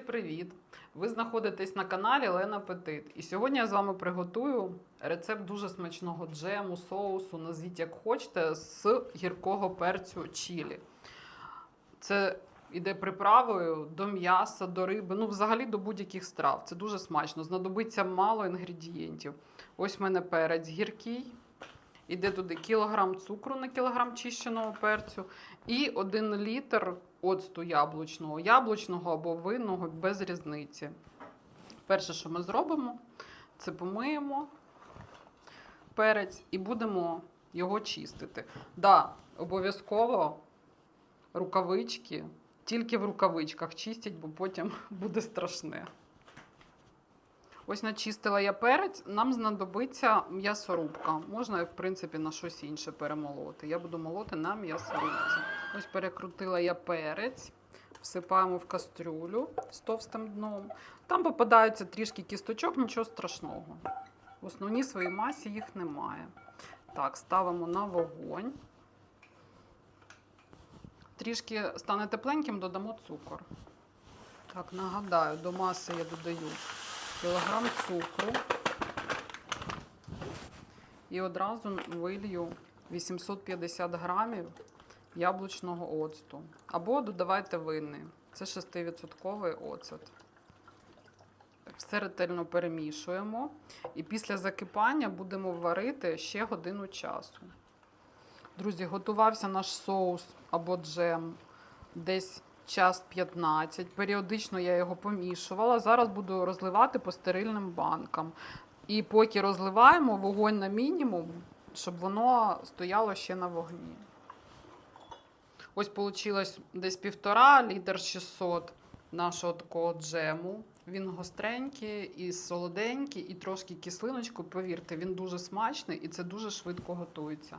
привіт! Ви знаходитесь на каналі Лена Петит. І сьогодні я з вами приготую рецепт дуже смачного джему, соусу, назвіть як хочете, з гіркого перцю чілі. Це іде приправою до м'яса, до риби, ну взагалі до будь-яких страв. Це дуже смачно. Знадобиться мало інгредієнтів. Ось в мене перець гіркий. Іде туди кілограм цукру на кілограм чищеного перцю і 1 літр оцту яблучного, яблучного або винного без різниці. Перше, що ми зробимо, це помиємо перець і будемо його чистити. Да, обов'язково рукавички, тільки в рукавичках чистять, бо потім буде страшне. Ось начистила я перець, нам знадобиться м'ясорубка. Можна, в принципі, на щось інше перемолоти. Я буду молоти на м'ясорубці. Ось перекрутила я перець, всипаємо в кастрюлю з товстим дном. Там попадаються трішки кісточок, нічого страшного. В основній своїй масі їх немає. Так, ставимо на вогонь. Трішки стане тепленьким, додамо цукор. Так, нагадаю, до маси я додаю кілограм цукру і одразу вилью 850 грамів яблучного оцту. Або додавайте винний. Це 6% оцет. Все ретельно перемішуємо. І після закипання будемо варити ще годину часу. Друзі, готувався наш соус або джем десь час 15. Періодично я його помішувала. Зараз буду розливати по стерильним банкам. І поки розливаємо вогонь на мінімум, щоб воно стояло ще на вогні. Ось вийшло десь півтора літр 600 нашого такого джему. Він гостренький і солоденький, і трошки кислиночку. Повірте, він дуже смачний і це дуже швидко готується.